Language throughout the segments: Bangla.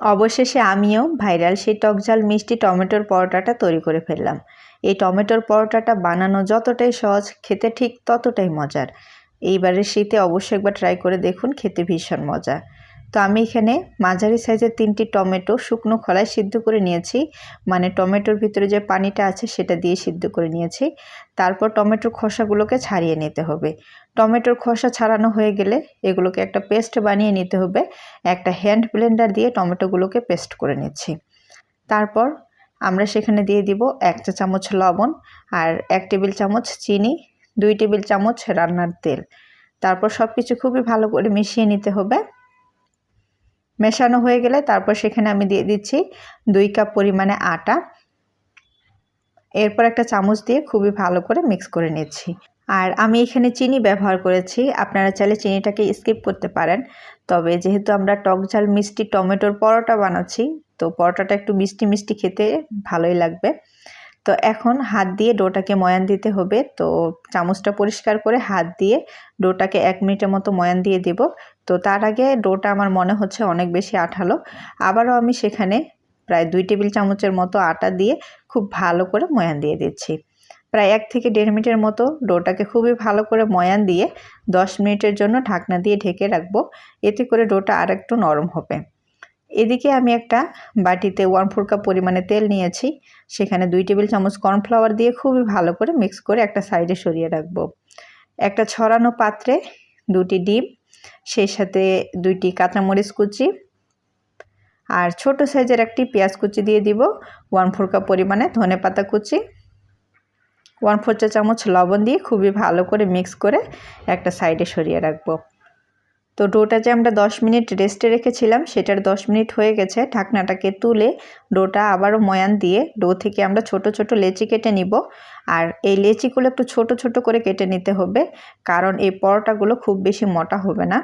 অবশেষে আমিও ভাইরাল সেই টকঝাল মিষ্টি টমেটোর পরোটাটা তৈরি করে ফেললাম। এই টমেটোর পরোটাটা বানানো যতটাই সহজ, খেতে ঠিক ততটাই মজার। এইবারের শীতে অবশ্যই একবার ট্রাই করে দেখুন, খেতে ভীষণ মজা। তো আমি এখানে মাঝারি সাইজের তিনটি টমেটো শুকনো খোলায় সিদ্ধ করে নিয়েছি। মানে টমেটোর ভিতরে যে পানিটা আছে সেটা দিয়ে সিদ্ধ করে নিয়েছি। তারপর টমেটোর খোসাগুলোকে ছাড়িয়ে নিতে হবে। টমেটোর খোসা ছাড়ানো হয়ে গেলে এগুলোকে একটা পেস্ট বানিয়ে নিতে হবে। একটা হ্যান্ড ব্লেন্ডার দিয়ে টমেটোগুলোকে পেস্ট করে নিচ্ছি। তারপর আমরা সেখানে দিয়ে দিব এক চা চামচ লবণ আর এক টেবিল চামচ চিনি, দুই টেবিল চামচ রান্নার তেল। তারপর সব কিছু খুবই ভালো করে মিশিয়ে নিতে হবে। মেশানো হয়ে গেলে তারপর সেখানে আমি দিয়ে দিচ্ছি দুই কাপ পরিমাণে আটা। এরপর একটা চামচ দিয়ে খুবই ভালো করে মিক্স করে নিচ্ছি। আর আমি এখানে চিনি ব্যবহার করেছি, আপনারা চাইলে চিনিটাকে স্কিপ করতে পারেন। তবে যেহেতু আমরা টক ঝাল মিষ্টি টমেটোর পরোটা বানাচ্ছি, তো পরোটাটা একটু মিষ্টি মিষ্টি খেতে ভালোই লাগবে। তো এখন হাত দিয়ে ডোটাকে ময়ান দিতে হবে। তো চামচটা পরিষ্কার করে হাত দিয়ে ডোটাকে এক মিনিটের মতো ময়ান দিয়ে দেব। তো তার আগে ডোটা আমার মনে হচ্ছে অনেক বেশি আঠালো। আবারও আমি সেখানে প্রায় দুই টেবিল চামচের মতো আটা দিয়ে খুব ভালো করে ময়ান দিয়ে দিচ্ছি। প্রায় এক থেকে দেড় মিনিটের মতো ডোটাকে খুবই ভালো করে ময়ান দিয়ে দশ মিনিটের জন্য ঢাকনা দিয়ে ঢেকে রাখব। এতে করে ডোটা আর একটু নরম হবে। এদিকে আমি একটা বাটিতে ওয়ান ফোর কাপ পরিমাণে তেল নিয়েছি। সেখানে দুই টেবিল চামচ কর্নফ্লাওয়ার দিয়ে খুবই ভালো করে মিক্স করে একটা সাইডে সরিয়ে রাখব। একটা ছড়ানো পাত্রে দুটি ডিম, সেই সাথে দুইটি কাঁচামরিচ কুচি আর ছোট সাইজের একটি পেঁয়াজ কুচি দিয়ে দিব ওয়ান ফোর কাপ পরিমাণে ধনে পাতা কুচি। ওয়ান ফোর চা চামচ লবণ দিয়ে খুবই ভালো করে মিক্স করে একটা সাইডে সরিয়ে রাখব। তো ডোটা যে আমরা 10 মিনিট রেস্টে রেখেছিলাম, সেটার 10 মিনিট হয়ে গেছে। ঢাকনাটাকে তুলে ডোটা আবারও ময়ান দিয়ে ডো থেকে আমরা ছোট ছোট লেচি কেটে নিব। আর এই লেচিগুলো একটু ছোট ছোট করে কেটে নিতে হবে, কারণ এই পরোটাগুলো খুব বেশি মোটা হবে না।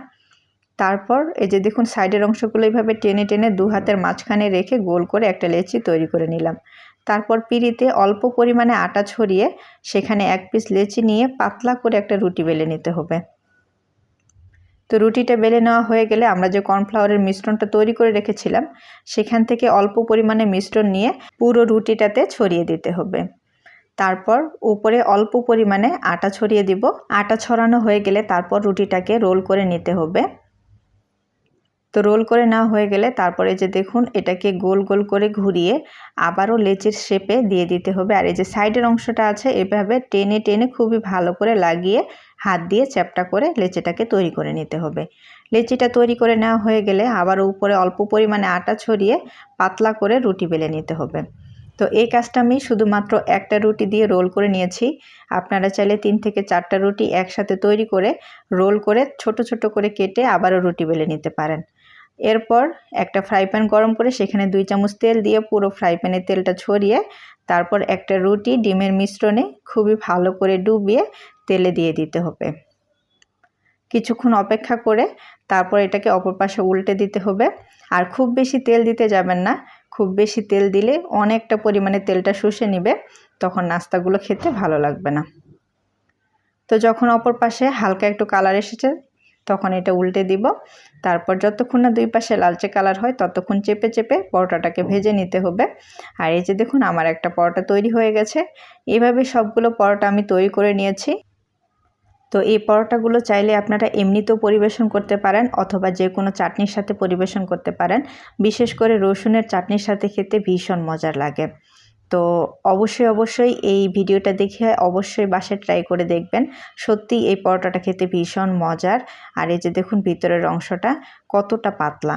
তারপর এই যে দেখুন, সাইডের অংশগুলো এইভাবে টেনে টেনে দু হাতের মাঝখানে রেখে গোল করে একটা লেচি তৈরি করে নিলাম। তারপর পিড়িতে অল্প পরিমাণে আটা ছড়িয়ে সেখানে এক পিস লেচি নিয়ে পাতলা করে একটা রুটি বেলে নিতে হবে। তো রুটিটা বেলে নেওয়া হয়ে গেলে আমরা যে কর্নফ্লাওয়ারের মিশ্রণটা তৈরি করে রেখেছিলাম, সেখান থেকে অল্প পরিমাণে মিশ্রণ নিয়ে পুরো রুটিটাতে ছড়িয়ে দিতে হবে। তারপর উপরে অল্প পরিমাণে আটা ছড়িয়ে দিব। আটা ছড়ানো হয়ে গেলে তারপর রুটিটাকে রোল করে নিতে হবে। তো রোল করে নেওয়া হয়ে গেলে তারপরে যে দেখুন, এটাকে গোল গোল করে ঘুরিয়ে আবারও লেচের শেপে দিয়ে দিতে হবে। আর এই যে সাইডের অংশটা আছে, এভাবে টেনে টেনে খুবই ভালো করে লাগিয়ে হাত দিয়ে চ্যাপটা করে লেচিটাকে তৈরি করে নিতে হবে। লেচিটা তৈরি করে নেওয়া হয়ে গেলে আবার উপরে অল্প পরিমাণে আটা ছড়িয়ে পাতলা করে রুটি বেলে নিতে হবে। তো এই কাজটা আমি শুধুমাত্র একটা রুটি দিয়ে রোল করে নিয়েছি। আপনারা চাইলে তিন থেকে চারটা রুটি একসাথে তৈরি করে রোল করে ছোট ছোট করে কেটে আবারও রুটি বেলে নিতে পারেন। এরপর একটা ফ্রাই প্যান গরম করে সেখানে দুই চামচ তেল দিয়ে পুরো ফ্রাই প্যানে তেলটা ছড়িয়ে তারপর একটা রুটি ডিমের মিশ্রণে খুবই ভালো করে ডুবিয়ে তেলে দিয়ে দিতে হবে। কিছুক্ষণ অপেক্ষা করে তারপর এটাকে অপর পাশে উল্টে দিতে হবে। আর খুব বেশি তেল দিতে যাবেন না, খুব বেশি তেল দিলে অনেকটা পরিমাণে তেলটা শুষে নিবে, তখন নাস্তাগুলো খেতে ভালো লাগবে না। তো যখন অপর পাশে হালকা একটু কালার এসেছে তখন এটা উল্টে দিব। তারপর যতক্ষণ না দুই পাশে লালচে কালার হয়, ততক্ষণ চেপে চেপে পরোটাটাকে ভেজে নিতে হবে। আর এই যে দেখুন, আমার একটা পরোটা তৈরি হয়ে গেছে। এভাবে সবগুলো পরোটা আমি তৈরি করে নিয়েছি। তো এই পরোটাগুলো চাইলে আপনারা এমনিতেও পরিবেশন করতে পারেন অথবা যে কোনো চাটনির সাথে পরিবেশন করতে পারেন। বিশেষ করে রসুনের চাটনির সাথে খেতে ভীষণ মজার লাগে। তো অবশ্যই অবশ্যই এই ভিডিওটা দেখে অবশ্যই বাসায় ট্রাই করে দেখবেন। সত্যি এই পরোটাটা খেতে ভীষণ মজার। আর এই যে দেখুন ভিতরের অংশটা কতটা পাতলা।